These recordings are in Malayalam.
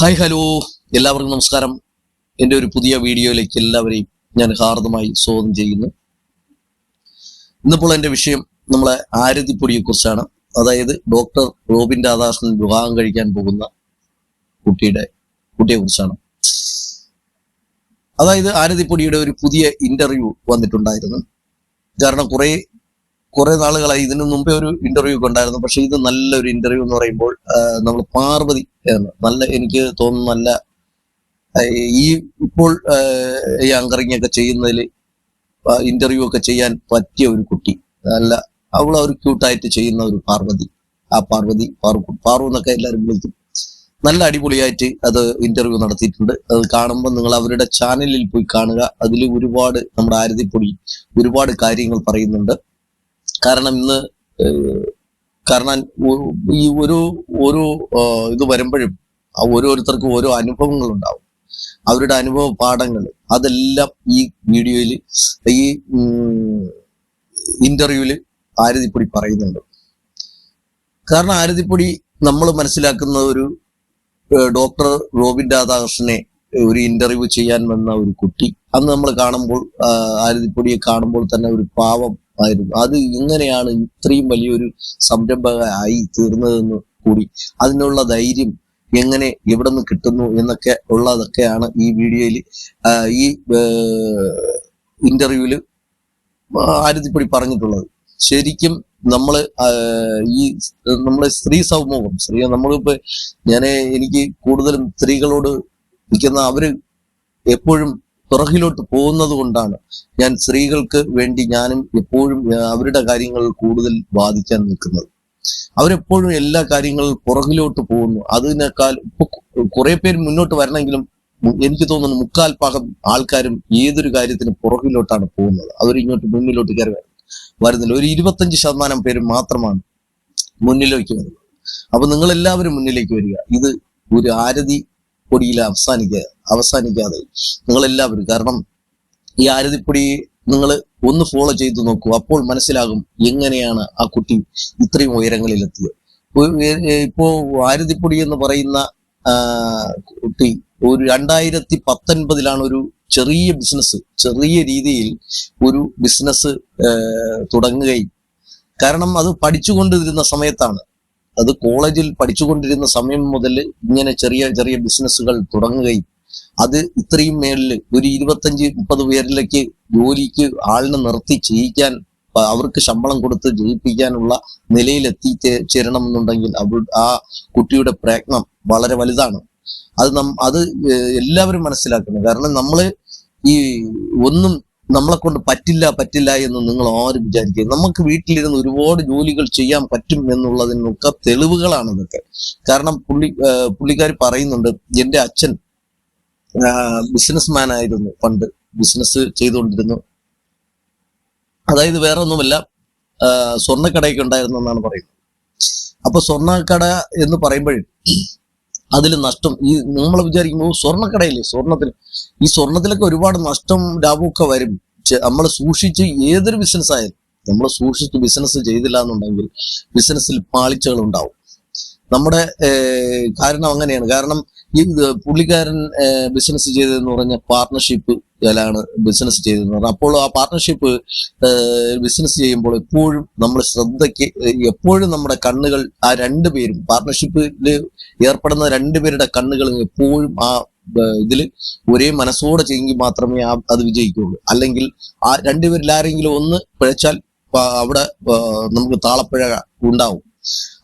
Hi hello. എല്ലാവർക്കും നമസ്കാരം. എന്റെ ഒരു പുതിയ വീഡിയോയിലേക്ക് എല്ലാവരെയും ഞാൻ ഹാർദമായി സ്വാഗതം ചെയ്യുന്നു. ഇന്നിപ്പോൾ എന്റെ വിഷയം നമ്മളെ ആരതിപ്പൊടിയെ കുറിച്ചാണ് അതായത് ഡോക്ടർ റോബിൻ രാധാകൃഷ്ണൻ വിവാഹം കഴിക്കാൻ പോകുന്ന കുട്ടിയുടെ കുട്ടിയെ കുറിച്ചാണ് അതായത് ആരതിപ്പൊടിയുടെ ഒരു പുതിയ ഇന്റർവ്യൂ വന്നിട്ടുണ്ടായിരുന്നു. കാരണം കുറെ കുറെ നാളുകളായി ഇതിനു മുമ്പേ ഒരു ഇന്റർവ്യൂ ഒക്കെ ഉണ്ടായിരുന്നു. പക്ഷെ ഇത് നല്ലൊരു ഇന്റർവ്യൂ എന്ന് പറയുമ്പോൾ നമ്മൾ പാർവതി നല്ല എനിക്ക് തോന്നുന്നു നല്ല ഈ ഇപ്പോൾ ഈ ആങ്കറിങ് ഒക്കെ ചെയ്യുന്നതിൽ ഇന്റർവ്യൂ ഒക്കെ ചെയ്യാൻ പറ്റിയ ഒരു കുട്ടി. നല്ല അവൾ ഒരു ക്യൂട്ടായിട്ട് ചെയ്യുന്ന ഒരു പാർവതി. ആ പാർവതി പാറു പാറു എന്നൊക്കെ എല്ലാവരും വിളിക്കും. നല്ല അടിപൊളിയായിട്ട് അത് ഇന്റർവ്യൂ നടത്തിയിട്ടുണ്ട്. അത് കാണുമ്പോൾ നിങ്ങൾ അവരുടെ ചാനലിൽ പോയി കാണുക. അതിൽ ഒരുപാട് നമ്മുടെ ആരതിപ്പൊടി ഒരുപാട് കാര്യങ്ങൾ പറയുന്നുണ്ട്. കാരണം ഇന്ന് കാരണം ഈ ഒരു ഒരു ഇത് വരുമ്പോഴും ഓരോരുത്തർക്കും ഓരോ അനുഭവങ്ങൾ ഉണ്ടാവും അവരുടെ അനുഭവ പാഠങ്ങൾ അതെല്ലാം ഈ വീഡിയോയിൽ ഈ ഇന്റർവ്യൂവിൽ ആരതിപ്പൊടി പറയുന്നുണ്ട്. കാരണം ആരതിപ്പൊടി നമ്മൾ മനസ്സിലാക്കുന്ന ഒരു ഡോക്ടർ റോബിൻ രാധാകൃഷ്ണനെ ഒരു ഇന്റർവ്യൂ ചെയ്യാൻ വന്ന ഒരു കുട്ടി അന്ന് നമ്മൾ കാണുമ്പോൾ ആരതിപ്പൊടിയെ കാണുമ്പോൾ തന്നെ ഒരു പാവം ആയിരുന്നു. അത് ഇങ്ങനെയാണ് ഇത്രയും വലിയൊരു സംരംഭകയായി തീർന്നതെന്ന് കൂടി. അതിനുള്ള ധൈര്യം എങ്ങനെ എവിടെ നിന്ന് കിട്ടുന്നു എന്നൊക്കെ ഉള്ളതൊക്കെയാണ് ഈ വീഡിയോയിൽ ഈ ഇന്റർവ്യൂവിൽ ആരതിപ്പടി പറഞ്ഞിട്ടുള്ളത്. ശരിക്കും നമ്മൾ ഈ നമ്മളെ സ്ത്രീ സമൂഹം സ്ത്രീ നമ്മളിപ്പോ ഞാൻ എനിക്ക് കൂടുതലും സ്ത്രീകളോട് നിൽക്കുന്ന അവർ എപ്പോഴും പിറകിലോട്ട് പോകുന്നത് കൊണ്ടാണ് ഞാൻ സ്ത്രീകൾക്ക് വേണ്ടി ഞാനും എപ്പോഴും അവരുടെ കാര്യങ്ങൾ കൂടുതൽ ബാധിക്കാൻ നിൽക്കുന്നത്. അവരെപ്പോഴും എല്ലാ കാര്യങ്ങളും പുറകിലോട്ട് പോകുന്നു. അതിനേക്കാൾ ഇപ്പൊ കുറെ പേര് മുന്നോട്ട് വരണമെങ്കിലും എനിക്ക് തോന്നുന്നു മുക്കാൽ ഭാഗം ആൾക്കാരും ഏതൊരു കാര്യത്തിന് പുറകിലോട്ടാണ് പോകുന്നത്. അവരിങ്ങോട്ട് മുന്നിലോട്ട് കയറി വര- വരുന്നില്ല. ഒരു ഇരുപത്തഞ്ച് ശതമാനം പേര് മാത്രമാണ് മുന്നിലേക്ക് വരുന്നത്. അപ്പൊ നിങ്ങൾ എല്ലാവരും മുന്നിലേക്ക് വരിക. ഇത് ഒരു ആരതി പൊടിയിൽ അവസാനിക്കുക അവസാനിക്കാതെ നിങ്ങളെല്ലാവരും കാരണം ഈ ആരതിപ്പൊടി നിങ്ങൾ ഒന്ന് ഫോളോ ചെയ്തു നോക്കൂ അപ്പോൾ മനസ്സിലാകും എങ്ങനെയാണ് ആ കുട്ടി ഇത്രയും ഉയരങ്ങളിലെത്തിയത് ഇപ്പോ ആരതിപ്പൊടി എന്ന് പറയുന്ന കുട്ടി ഒരു രണ്ടായിരത്തി പത്തൊൻപതിലാണ് ഒരു ചെറിയ ബിസിനസ് ചെറിയ രീതിയിൽ ഒരു ബിസിനസ് തുടങ്ങുകയും. കാരണം അത് പഠിച്ചുകൊണ്ടിരുന്ന സമയത്താണ് അത് കോളേജിൽ പഠിച്ചുകൊണ്ടിരുന്ന സമയം മുതൽ ഇങ്ങനെ ചെറിയ ചെറിയ ബിസിനസ്സുകൾ തുടങ്ങുകയും അത് ഇത്രയും മേളിൽ ഒരു ഇരുപത്തഞ്ച് മുപ്പത് പേരിലേക്ക് ജോലിക്ക് ആളിനെ നിർത്തി ചെയ്യിക്കാൻ അവർക്ക് ശമ്പളം കൊടുത്ത് ജയിപ്പിക്കാനുള്ള നിലയിലെത്തി ചേരണം എന്നുണ്ടെങ്കിൽ അവ ആ കുട്ടിയുടെ പ്രയത്നം വളരെ വലുതാണ്. അത് നം അത് എല്ലാവരും മനസ്സിലാക്കണം കാരണം നമ്മൾ ഈ ഒന്നും നമ്മളെ കൊണ്ട് പറ്റില്ല പറ്റില്ല എന്ന് നിങ്ങൾ ആരും വിചാരിക്കുക നമുക്ക് വീട്ടിലിരുന്ന് ഒരുപാട് ജോലികൾ ചെയ്യാൻ പറ്റും എന്നുള്ളതിനൊക്കെ തെളിവുകളാണ് ഇതൊക്കെ. കാരണം പുള്ളി പുള്ളിക്കാർ പറയുന്നുണ്ട് എന്റെ അച്ഛൻ ബിസിനസ് മാൻ ആയിരുന്നു പണ്ട്. ബിസിനസ് ചെയ്തുകൊണ്ടിരുന്നു. അതായത് വേറെ ഒന്നുമല്ല സ്വർണക്കടയൊക്കെ ഉണ്ടായിരുന്നു എന്നാണ് പറയുന്നത്. അപ്പൊ സ്വർണക്കട എന്ന് പറയുമ്പോഴും അതിൽ നഷ്ടം. ഈ നമ്മൾ വിചാരിക്കുമ്പോൾ സ്വർണക്കടയില്ലേ? സ്വർണത്തിന് ഈ സ്വർണത്തിലൊക്കെ ഒരുപാട് നഷ്ടം ലാഭമൊക്കെ വരും. നമ്മൾ സൂക്ഷിച്ച് ഏതൊരു ബിസിനസ് ആയാലും നമ്മൾ സൂക്ഷിച്ച് ബിസിനസ് ചെയ്തില്ല എന്നുണ്ടെങ്കിൽ ബിസിനസ്സിൽ പാളിച്ചകൾ ഉണ്ടാവും നമ്മുടെ കാരണം അങ്ങനെയാണ്. കാരണം ഈ പുള്ളിക്കാരൻ ബിസിനസ് ചെയ്തതെന്ന് പറഞ്ഞ പാർട്ണർഷിപ്പ് ലാണ് ബിസിനസ് ചെയ്തതെന്ന് പറഞ്ഞാൽ അപ്പോൾ ആ പാർട്ണർഷിപ്പ് ബിസിനസ് ചെയ്യുമ്പോൾ എപ്പോഴും നമ്മൾ ശ്രദ്ധയ്ക്ക് എപ്പോഴും നമ്മുടെ കണ്ണുകൾ ആ രണ്ടുപേരും പാർട്ണർഷിപ്പിൽ ഏർപ്പെടുന്ന രണ്ടുപേരുടെ കണ്ണുകൾ എപ്പോഴും ആ ഇതിൽ ഒരേ മനസ്സോടെ ചെയ്യെങ്കിൽ മാത്രമേ ആ അത് വിജയിക്കുള്ളൂ അല്ലെങ്കിൽ ആ രണ്ടുപേരിൽ ആരെങ്കിലും ഒന്ന് പിഴച്ചാൽ അവിടെ നമുക്ക് താളപ്പിഴ ഉണ്ടാവും.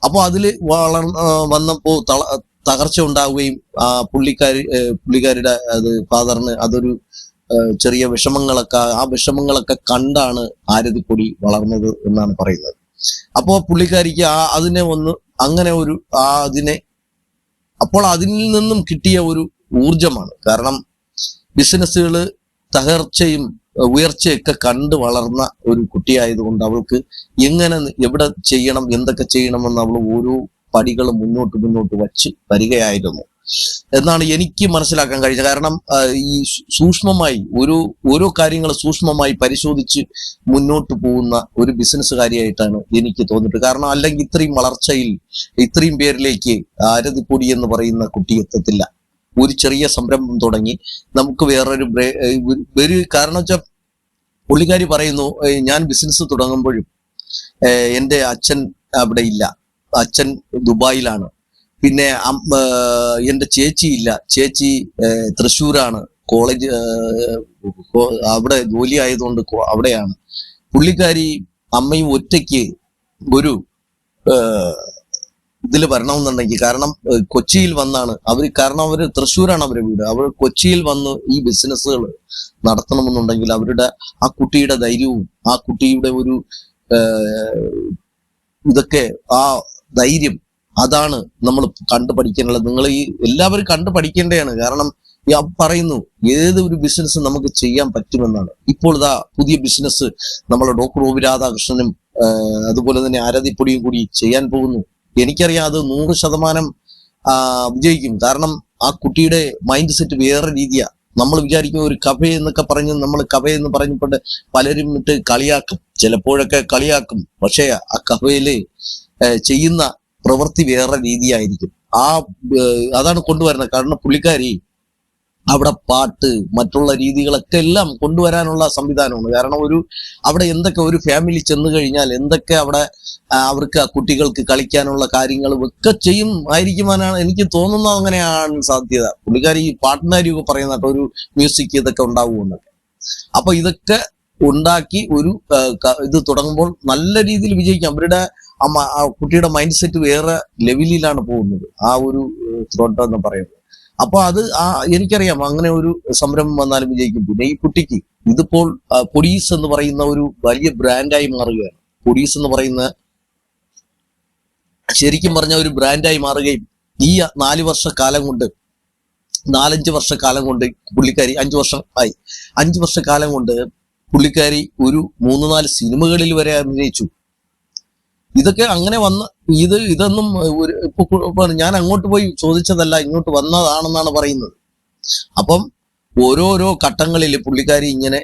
അപ്പോൾ അതിൽ വളർ ആ, വന്നപ്പോ തള തകർച്ച ഉണ്ടാവുകയും ആ പുള്ളിക്കാരി പുള്ളിക്കാരിയുടെ അത് ഫാദറിന് അതൊരു ചെറിയ വിഷമങ്ങളൊക്കെ ആ വിഷമങ്ങളൊക്കെ കണ്ടാണ് ആരതിക്കൊടി വളർന്നത് എന്നാണ് പറയുന്നത്. അപ്പോൾ പുള്ളിക്കാരിക്ക് ആ അതിനെ ഒന്ന് അങ്ങനെ ഒരു ആ അതിനെ അപ്പോൾ അതിൽ നിന്നും കിട്ടിയ ഒരു ഊർജമാണ് കാരണം ബിസിനസ്സുകൾ തകർച്ചയും ഉയർച്ചയൊക്കെ കണ്ട് വളർന്ന ഒരു കുട്ടിയായതുകൊണ്ട് അവൾക്ക് എങ്ങനെ എവിടെ ചെയ്യണം എന്തൊക്കെ ചെയ്യണമെന്ന് അവൾ ഓരോ പടികൾ മുന്നോട്ട് മുന്നോട്ട് വച്ച് വരികയായിരുന്നു. എന്നാണ് എനിക്ക് മനസ്സിലാക്കാൻ കഴിഞ്ഞത്. കാരണം ഈ സൂക്ഷ്മമായി ഒരു ഓരോ കാര്യങ്ങൾ സൂക്ഷ്മമായി പരിശോധിച്ച് മുന്നോട്ട് പോകുന്ന ഒരു ബിസിനസ്സുകാരിയായിട്ടാണ് എനിക്ക് തോന്നിട്ട് കാരണം അല്ലെങ്കിൽ ഇത്രയും വളർച്ചയിൽ ഇത്രയും പേരിലേക്ക് ആരതിപ്പൊടി എന്ന് പറയുന്ന കുട്ടി എത്തത്തില്ല. ഒരു ചെറിയ സംരംഭം തുടങ്ങി. നമുക്ക് വേറൊരു ഒരു കാരണം വെച്ചാൽ പുള്ളിക്കാരി പറയുന്നു ഞാൻ ബിസിനസ് തുടങ്ങുമ്പോഴും എന്റെ അച്ഛൻ അവിടെ ഇല്ല. അച്ഛൻ ദുബായിലാണ്. പിന്നെ ഏഹ് എന്റെ ചേച്ചി തൃശ്ശൂരാണ്. കോളേജ് അവിടെ ജോലി ആയതുകൊണ്ട് അവിടെയാണ്. പുള്ളിക്കാരി അമ്മയും ഒറ്റയ്ക്ക് ഒരു ഇതിൽ വരണമെന്നുണ്ടെങ്കിൽ കാരണം കൊച്ചിയിൽ വന്നാണ്. അവർ കാരണം അവർ തൃശ്ശൂരാണ് അവരുടെ വീട്. അവർ കൊച്ചിയിൽ വന്ന് ഈ ബിസിനസ്സുകൾ നടത്തണമെന്നുണ്ടെങ്കിൽ അവരുടെ ആ കുട്ടിയുടെ ധൈര്യവും ആ കുട്ടിയുടെ ഒരു ഇതൊക്കെ ആ ധൈര്യം. അതാണ് നമ്മൾ കണ്ടു പഠിക്കാനുള്ളത് നിങ്ങൾ ഈ എല്ലാവരും കണ്ടു പഠിക്കേണ്ടതാണ് കാരണം ഈ പറയുന്നു ഏതൊരു ബിസിനസ് നമുക്ക് ചെയ്യാൻ പറ്റുമെന്നാണ്. ഇപ്പോൾ ഇതാ പുതിയ ബിസിനസ് നമ്മളെ ഡോക്ടർ ഒ വി രാധാകൃഷ്ണനും അതുപോലെ തന്നെ ആരാധിപ്പൊടിയും കൂടി ചെയ്യാൻ പോകുന്നു. എനിക്കറിയാം അത് നൂറ് ശതമാനം വിജയിക്കും. കാരണം ആ കുട്ടിയുടെ മൈൻഡ് സെറ്റ് വേറെ രീതിയാ. നമ്മൾ വിചാരിക്കും ഒരു കഫ എന്നൊക്കെ പറഞ്ഞ് നമ്മൾ കഫ എന്ന് പറഞ്ഞപ്പോൾ പലരും ഇട്ട് കളിയാക്കും. ചിലപ്പോഴൊക്കെ കളിയാക്കും. പക്ഷേ ആ കഫയിൽ ചെയ്യുന്ന പ്രവൃത്തി വേറെ രീതിയായിരിക്കും. ആ അതാണ് കൊണ്ടുവരുന്നത്. കാരണം പുള്ളിക്കാരി അവിടെ പാട്ട് മറ്റുള്ള രീതികളൊക്കെ എല്ലാം കൊണ്ടുവരാനുള്ള സംവിധാനമാണ്. കാരണം ഒരു അവിടെ എന്തൊക്കെ ഒരു ഫാമിലി ചെന്ന് കഴിഞ്ഞാൽ എന്തൊക്കെ അവിടെ അവർക്ക് ആ കുട്ടികൾക്ക് കളിക്കാനുള്ള കാര്യങ്ങളും ഒക്കെ ചെയ്യും ആയിരിക്കുവാനാണ് എനിക്ക് തോന്നുന്നത് അങ്ങനെയാണ് സാധ്യത. പുള്ളിക്കാരി ഈ പാട്ടുകാരിയൊക്കെ പറയുന്ന ഒരു മ്യൂസിക് ഇതൊക്കെ ഉണ്ടാവുമെന്നൊക്കെ അപ്പൊ ഇതൊക്കെ ഉണ്ടാക്കി ഒരു ഇത് തുടങ്ങുമ്പോൾ നല്ല രീതിയിൽ വിജയിക്കും. അവരുടെ ആ കുട്ടിയുടെ മൈൻഡ് സെറ്റ് വേറെ ലെവലിലാണ് പോകുന്നത്. ആ ഒരു ത്രോട്ട് എന്ന് പറയുന്നത്. അപ്പൊ അത് ആ എനിക്കറിയാം അങ്ങനെ ഒരു സംരംഭം വന്നാലും വിജയിക്കും. പിന്നെ ഈ കുട്ടിക്ക് ഇതിപ്പോൾ പൊടീസ് എന്ന് പറയുന്ന ഒരു വലിയ ബ്രാൻഡായി മാറുകയാണ്. പൊടീസ് എന്ന് പറയുന്ന ശരിക്കും പറഞ്ഞ ഒരു ബ്രാൻഡായി മാറുകയും ഈ നാല് വർഷ കാലം കൊണ്ട് നാലഞ്ച് കാലം കൊണ്ട് പുള്ളിക്കാരി അഞ്ചു വർഷം ആയി. അഞ്ചു കാലം കൊണ്ട് പുള്ളിക്കാരി ഒരു മൂന്ന് നാല് സിനിമകളിൽ വരെ അഭിനയിച്ചു. ഇതൊക്കെ അങ്ങനെ വന്ന ഇത് ഇതൊന്നും ഇപ്പൊ ഞാൻ അങ്ങോട്ട് പോയി ചോദിച്ചതല്ല ഇങ്ങോട്ട് വന്നതാണെന്നാണ് പറയുന്നത്. അപ്പം ഓരോരോ ഘട്ടങ്ങളിൽ പുള്ളിക്കാരി ഇങ്ങനെ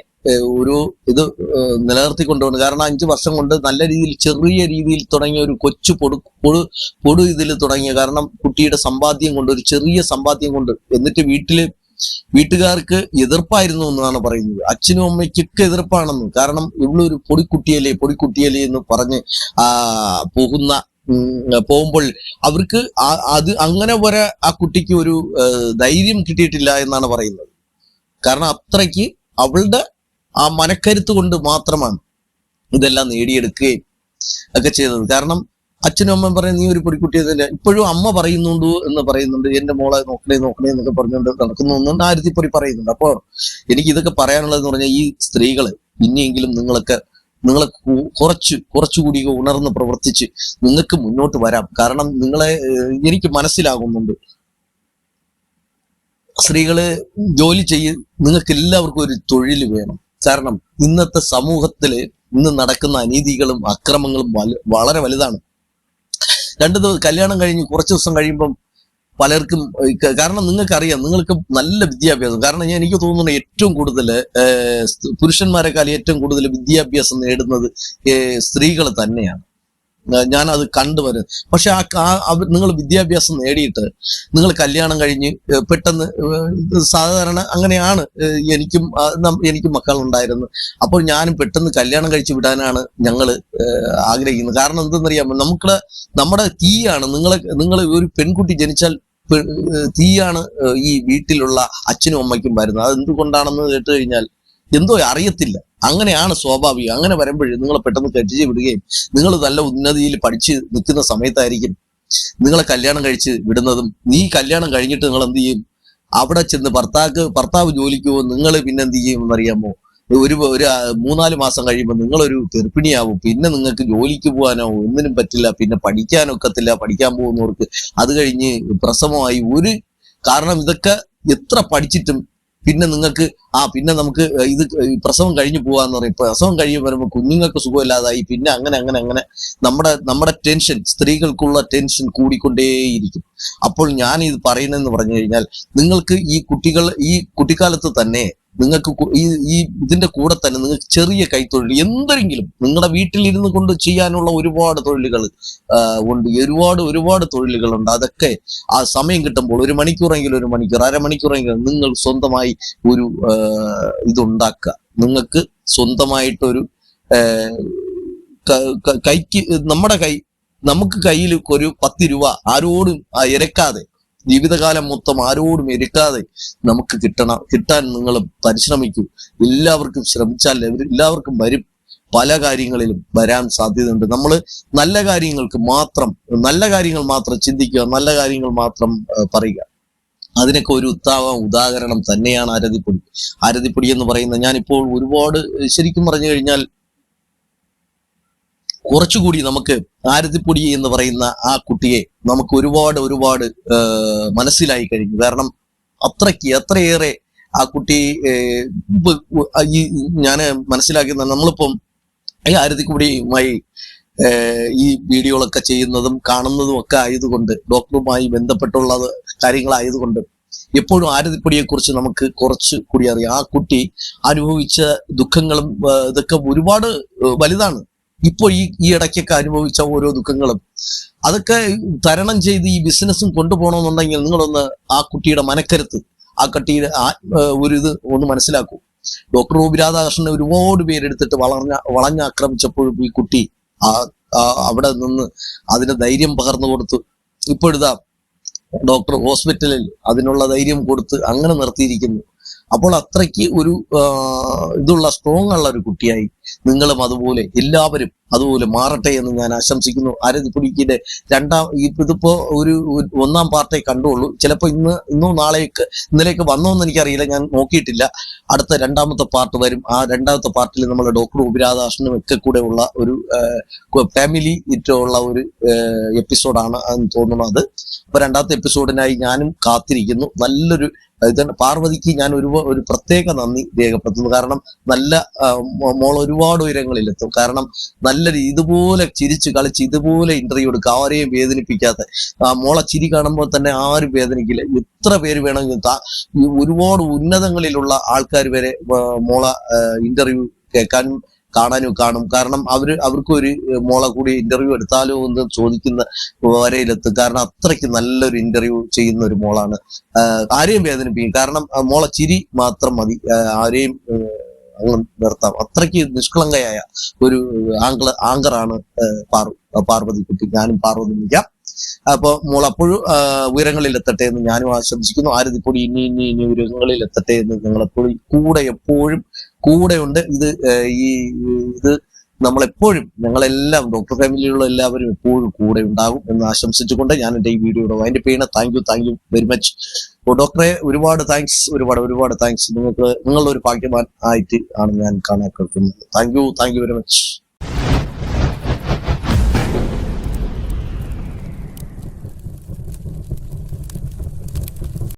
ഒരു ഇത് ഏഹ്, നിലനിർത്തിക്കൊണ്ടുപോകുന്നു കാരണം അഞ്ചു വർഷം കൊണ്ട് നല്ല രീതിയിൽ ചെറിയ രീതിയിൽ തുടങ്ങിയ ഒരു കൊച്ചു പൊടു പൊടു പൊടു ഇതിൽ തുടങ്ങിയ കാരണം കുട്ടിയുടെ സമ്പാദ്യം കൊണ്ട് ഒരു ചെറിയ സമ്പാദ്യം കൊണ്ട് എന്നിട്ട് വീട്ടിൽ വീട്ടുകാർക്ക് എതിർപ്പായിരുന്നു എന്നാണ് പറയുന്നത്. അച്ഛനും അമ്മയ്ക്കൊക്കെ എതിർപ്പാണെന്ന്. കാരണം ഇവളൊരു പൊടിക്കുട്ടിയല്ലേ പൊടിക്കുട്ടിയല്ലേ എന്ന് പറഞ്ഞ് ആ പോകുന്ന പോകുമ്പോൾ അവർക്ക് അത് അങ്ങനെ വരെ ആ കുട്ടിക്ക് ഒരു ധൈര്യം കിട്ടിയിട്ടില്ല എന്നാണ് പറയുന്നത്. കാരണം അത്രയ്ക്ക് അവളുടെ ആ മനക്കരുത്ത് കൊണ്ട് മാത്രമാണ് ഇതെല്ലാം നേടിയെടുക്കുകയും ഒക്കെ ചെയ്തത്. കാരണം അച്ഛനും അമ്മയും പറയും നീ ഒരു പൊടിക്കുട്ടിയതല്ല ഇപ്പോഴും അമ്മ പറയുന്നുണ്ട് എന്ന് പറയുന്നുണ്ട്. എന്റെ മോളെ നോക്കണേ നോക്കണേ എന്നൊക്കെ പറഞ്ഞുകൊണ്ട് നടക്കുന്നു എന്ന് ആയിരത്തിപ്പൊടി പറയുന്നുണ്ട്. അപ്പോൾ എനിക്ക് ഇതൊക്കെ പറയാനുള്ളതെന്ന് പറഞ്ഞാൽ ഈ സ്ത്രീകൾ ഇനിയെങ്കിലും നിങ്ങളൊക്കെ നിങ്ങളെ കുറച്ച് കുറച്ചുകൂടി ഉണർന്ന് പ്രവർത്തിച്ച് നിങ്ങൾക്ക് മുന്നോട്ട് വരാം. കാരണം നിങ്ങളെ എനിക്ക് മനസ്സിലാകുന്നുണ്ട്. സ്ത്രീകൾ ജോലി ചെയ്യ നിങ്ങൾക്ക് എല്ലാവർക്കും ഒരു തൊഴിൽ വേണം. കാരണം ഇന്നത്തെ സമൂഹത്തിൽ ഇന്ന് നടക്കുന്ന അനീതികളും അക്രമങ്ങളും വളരെ വലുതാണ്. രണ്ടു ദിവസം കല്യാണം കഴിഞ്ഞ് കുറച്ച് ദിവസം കഴിയുമ്പം പലർക്കും കാരണം നിങ്ങൾക്ക് കാരണം നിങ്ങൾക്കറിയാം നിങ്ങൾക്ക് നല്ല വിദ്യാഭ്യാസം. കാരണം ഞാൻ എനിക്ക് തോന്നുന്നു ഏറ്റവും കൂടുതൽ പുരുഷന്മാരെക്കാൾ ഏറ്റവും കൂടുതൽ വിദ്യാഭ്യാസം നേടുന്നത് സ്ത്രീകൾ തന്നെയാണ്. ഏഹ്, അത് കണ്ടുവരും പക്ഷെ ആ നിങ്ങൾ വിദ്യാഭ്യാസം നേടിയിട്ട് നിങ്ങൾ കല്യാണം കഴിഞ്ഞ് പെട്ടെന്ന് സാധാരണ അങ്ങനെയാണ് എനിക്കും എനിക്കും മക്കൾ ഉണ്ടായിരുന്നു എനിക്കും മക്കളുണ്ടായിരുന്നു അപ്പോൾ ഞാനും പെട്ടെന്ന് കല്യാണം കഴിച്ച് വിടാനാണ് ഞങ്ങൾ ആഗ്രഹിക്കുന്നത്. കാരണം എന്തെന്നറിയാമോ? നമുക്ക് നമ്മുടെ തീയാണ് നിങ്ങളെ നിങ്ങൾ ഒരു പെൺകുട്ടി ജനിച്ചാൽ തീയാണ് ഈ വീട്ടിലുള്ള അച്ഛനും അമ്മയ്ക്കും വരുന്നത്. അത് എന്തുകൊണ്ടാണെന്ന് കേട്ട് കഴിഞ്ഞാൽ എന്തോ അറിയത്തില്ല. അങ്ങനെയാണ് സ്വാഭാവികം. അങ്ങനെ വരുമ്പോഴേ നിങ്ങളെ പെട്ടെന്ന് കെട്ടിച്ച് വിടുകയും നിങ്ങൾ നല്ല ഉന്നതിയിൽ പഠിച്ച് നിൽക്കുന്ന സമയത്തായിരിക്കും നിങ്ങളെ കല്യാണം കഴിച്ച് വിടുന്നതും. നീ കല്യാണം കഴിഞ്ഞിട്ട് നിങ്ങൾ എന്ത് ചെയ്യും? അവിടെ ചെന്ന് ഭർത്താക്ക് ഭർത്താവ് ജോലിക്കുമോ നിങ്ങൾ പിന്നെ എന്ത് ചെയ്യും എന്നറിയാമോ? ഒരു ഒരു മൂന്നാൽ മാസം കഴിയുമ്പോൾ നിങ്ങളൊരു ഗർഭിണിയാവും. പിന്നെ നിങ്ങൾക്ക് ജോലിക്ക് പോകാനോ ഒന്നിനും പറ്റില്ല. പിന്നെ പഠിക്കാനൊക്കത്തില്ല പഠിക്കാൻ പോകുന്നവർക്ക് അത് കഴിഞ്ഞ് പ്രസവമായി. ഒരു കാരണം ഇതൊക്കെ എത്ര പഠിച്ചിട്ടും പിന്നെ നിങ്ങൾക്ക് ആ പിന്നെ നമുക്ക് ഇത് പ്രസവം കഴിഞ്ഞു പോവാന്ന് പറയും. പ്രസവം കഴിഞ്ഞു വരുമ്പോൾ കുഞ്ഞുങ്ങൾക്ക് സുഖമില്ലാതായി. പിന്നെ അങ്ങനെ അങ്ങനെ അങ്ങനെ നമ്മുടെ നമ്മുടെ ടെൻഷൻ സ്ത്രീകൾക്കുള്ള ടെൻഷൻ കൂടിക്കൊണ്ടേയിരിക്കും. അപ്പോൾ ഞാൻ ഇത് പറയുന്നതെന്ന് പറഞ്ഞു കഴിഞ്ഞാൽ നിങ്ങൾക്ക് ഈ കുട്ടികൾ ഈ കുട്ടിക്കാലത്ത് തന്നെ നിങ്ങൾക്ക് ഈ ഇതിന്റെ കൂടെ തന്നെ നിങ്ങൾക്ക് ചെറിയ കൈത്തൊഴിൽ എന്തെങ്കിലും നിങ്ങളുടെ വീട്ടിലിരുന്ന് കൊണ്ട് ചെയ്യാനുള്ള ഒരുപാട് തൊഴിലുകൾ ഉണ്ട്. ഒരുപാട് ഒരുപാട് തൊഴിലുകളുണ്ട്. അതൊക്കെ ആ സമയം കിട്ടുമ്പോൾ ഒരു മണിക്കൂറെങ്കിലും ഒരു മണിക്കൂർ അരമണിക്കൂറെങ്കിലും നിങ്ങൾ സ്വന്തമായി ഒരു ഇതുണ്ടാക്കുക. നിങ്ങൾക്ക് സ്വന്തമായിട്ടൊരു കൈക്ക് നമ്മുടെ കൈ നമുക്ക് കയ്യിൽ ഒരു പത്ത് രൂപ ആരോടും ഇരക്കാതെ ജീവിതകാലം മൊത്തം ആരോടും ഇരക്കാതെ നമുക്ക് കിട്ടണം കിട്ടാൻ നിങ്ങൾ പരിശ്രമിക്കൂ. എല്ലാവർക്കും ശ്രമിച്ചാൽ എല്ലാവർക്കും വരും. പല കാര്യങ്ങളിലും വരാൻ സാധ്യതയുണ്ട്. നമ്മൾ നല്ല കാര്യങ്ങൾക്ക് മാത്രം നല്ല കാര്യങ്ങൾ മാത്രം ചിന്തിക്കുക നല്ല കാര്യങ്ങൾ മാത്രം പറയുക. അതിനൊക്കെ ഒരു ഉത്താവ ഉദാഹരണം തന്നെയാണ് അരതിപ്പൊടി അരതിപ്പൊടി എന്ന് പറയുന്നത് ഞാനിപ്പോൾ ഒരുപാട് ശരിക്കും പറഞ്ഞു കഴിഞ്ഞാൽ കുറച്ചുകൂടി നമുക്ക് ആരതിപ്പൊടി എന്ന് പറയുന്ന ആ കുട്ടിയെ നമുക്ക് ഒരുപാട് ഒരുപാട് മനസ്സിലായി കഴിഞ്ഞു. കാരണം അത്രയ്ക്ക് അത്രയേറെ ആ കുട്ടി ഈ ഞാൻ മനസ്സിലാക്കുന്ന നമ്മളിപ്പം ഈ ആരതിക്കുടിയുമായി ഈ വീഡിയോകളൊക്കെ ചെയ്യുന്നതും കാണുന്നതും ഒക്കെ ആയതുകൊണ്ട് ഡോക്ടറുമായി ബന്ധപ്പെട്ടുള്ള കാര്യങ്ങളായതുകൊണ്ട് എപ്പോഴും ആരതിപ്പൊടിയെ കുറിച്ച് നമുക്ക് കുറച്ച് കൂടി അറിയാം. ആ കുട്ടി അനുഭവിച്ച ദുഃഖങ്ങളും ഇതൊക്കെ ഒരുപാട് വലുതാണ്. ഇപ്പോൾ ഈ ഈ ഇടയ്ക്കൊക്കെ അനുഭവിച്ച ഓരോ ദുഃഖങ്ങളും. അതൊക്കെ തരണം ചെയ്ത് ഈ ബിസിനസ്സും കൊണ്ടുപോകണമെന്നുണ്ടെങ്കിൽ നിങ്ങളൊന്ന് ആ കുട്ടിയുടെ മനക്കരുത്ത് ആ കുട്ടിയുടെ ആ ഒരു ഇത് ഒന്ന് മനസ്സിലാക്കൂ. ഡോക്ടർ ഒ രാധാകൃഷ്ണനെ ഒരുപാട് പേരെടുത്തിട്ട് വളർഞ്ഞ വളഞ്ഞാക്രമിച്ചപ്പോഴും ഈ കുട്ടി ആ- അവിടെ നിന്ന് അതിന് ധൈര്യം പകർന്നു കൊടുത്തു ഇപ്പോഴിതാ ഡോക്ടർ ഹോസ്പിറ്റലിൽ അതിനുള്ള ധൈര്യം കൊടുത്ത് അങ്ങനെ നിർത്തിയിരിക്കുന്നു. അപ്പോൾ അത്രയ്ക്ക് ഒരു ഇതുള്ള സ്ട്രോങ് ഉള്ള ഒരു കുട്ടിയായി നിങ്ങളും അതുപോലെ എല്ലാവരും. അതുപോലെ മാറട്ടെ എന്ന് ഞാൻ ആശംസിക്കുന്നു. ആരതിപ്പൊടിക്കിന്റെ രണ്ടാം ഇതിപ്പോ ഒരു ഒന്നാം പാർട്ടേ കണ്ടുള്ളൂ. ചിലപ്പോ ഇന്ന് ഇന്നോ നാളേക്ക് ഇന്നലേക്ക് വന്നോ എന്ന് എനിക്കറിയില്ല. ഞാൻ നോക്കിയിട്ടില്ല. അടുത്ത രണ്ടാമത്തെ പാർട്ട് വരും. ആ രണ്ടാമത്തെ പാർട്ടിൽ നമ്മൾ ഡോക്ടർ ഉപരാധാകൃഷ്ണനും ഒക്കെ കൂടെ ഉള്ള ഒരു ഫാമിലി ഇറ്റുള്ള ഒരു എപ്പിസോഡാണ് എന്ന് തോന്നുന്നു അത്. അപ്പൊ രണ്ടാമത്തെ എപ്പിസോഡിനായി ഞാനും കാത്തിരിക്കുന്നു. നല്ലൊരു ഇതാണ് പാർവതിക്ക് ഞാൻ ഒരു ഒരു പ്രത്യേക നന്ദി രേഖപ്പെടുത്തുന്നു. കാരണം നല്ല മോൾ ഒരുപാട് ഉയരങ്ങളിലെത്തും. കാരണം നല്ല രീ- ഇതുപോലെ ചിരിച്ച് കളിച്ച് ഇതുപോലെ ഇന്റർവ്യൂ എടുക്കുക. ആരെയും വേദനിപ്പിക്കാത്ത ആ മോളെ ചിരി കാണുമ്പോൾ തന്നെ ആരും വേദനിക്കില്ല. എത്ര പേര് വേണമെങ്കിൽ ഒരുപാട് ഉന്നതങ്ങളിലുള്ള ആൾക്കാർ വരെ മോള ഇന്റർവ്യൂ കേൾക്കാനും കാണാനും കാണും. കാരണം അവർ അവർക്ക് ഒരു മോളെ കൂടി ഇന്റർവ്യൂ എടുത്താലോ എന്ന് ചോദിക്കുന്ന വരയിലെത്തും. കാരണം അത്രയ്ക്ക് നല്ലൊരു ഇന്റർവ്യൂ ചെയ്യുന്ന ഒരു മോളാണ്. ആരെയും വേദനിപ്പിക്കും. കാരണം മോളെ ചിരി മാത്രം മതി. ആരെയും നിർത്താം. അത്രയ്ക്ക് നിഷ്കളങ്കയായ ഒരു ആംഗ്ല ആങ്കറാണ് പാർ പാർവതി കുട്ടി. ഞാനും പാർവതി നിൽക്കാം അപ്പൊ മോൾ അപ്പോഴും ഉയരങ്ങളിൽ എത്തട്ടെ എന്ന് ഞാനും ആശംസിക്കുന്നു. ആരതിപ്പൊടി ഇനി ഇനി ഇനി ഉയരങ്ങളിൽ എത്തട്ടെ എന്ന് കൂടെ എപ്പോഴും കൂടെ ഉണ്ട് ഇത് ഈ ഇത് നമ്മളെപ്പോഴും ഞങ്ങളെല്ലാം ഡോക്ടർ ഫാമിലിയിലുള്ള എല്ലാവരും എപ്പോഴും കൂടെ ഉണ്ടാകും എന്ന് ആശംസിച്ചുകൊണ്ട് ഞാൻ എന്റെ ഈ വീഡിയോ വൈൻഡ് ചെയ്യണ thank you thank you very much അപ്പോൾ ഡോക്ടറെ ഒരുപാട് താങ്ക്സ് ഒരുപാട് ഒരുപാട് താങ്ക്സ് നിങ്ങൾക്ക് നിങ്ങളുടെ ഒരു ഭാഗ്യവാൻ ആയിട്ട് ആണ് ഞാൻ കാണാൻ കേൾക്കുന്നത് thank you thank you very much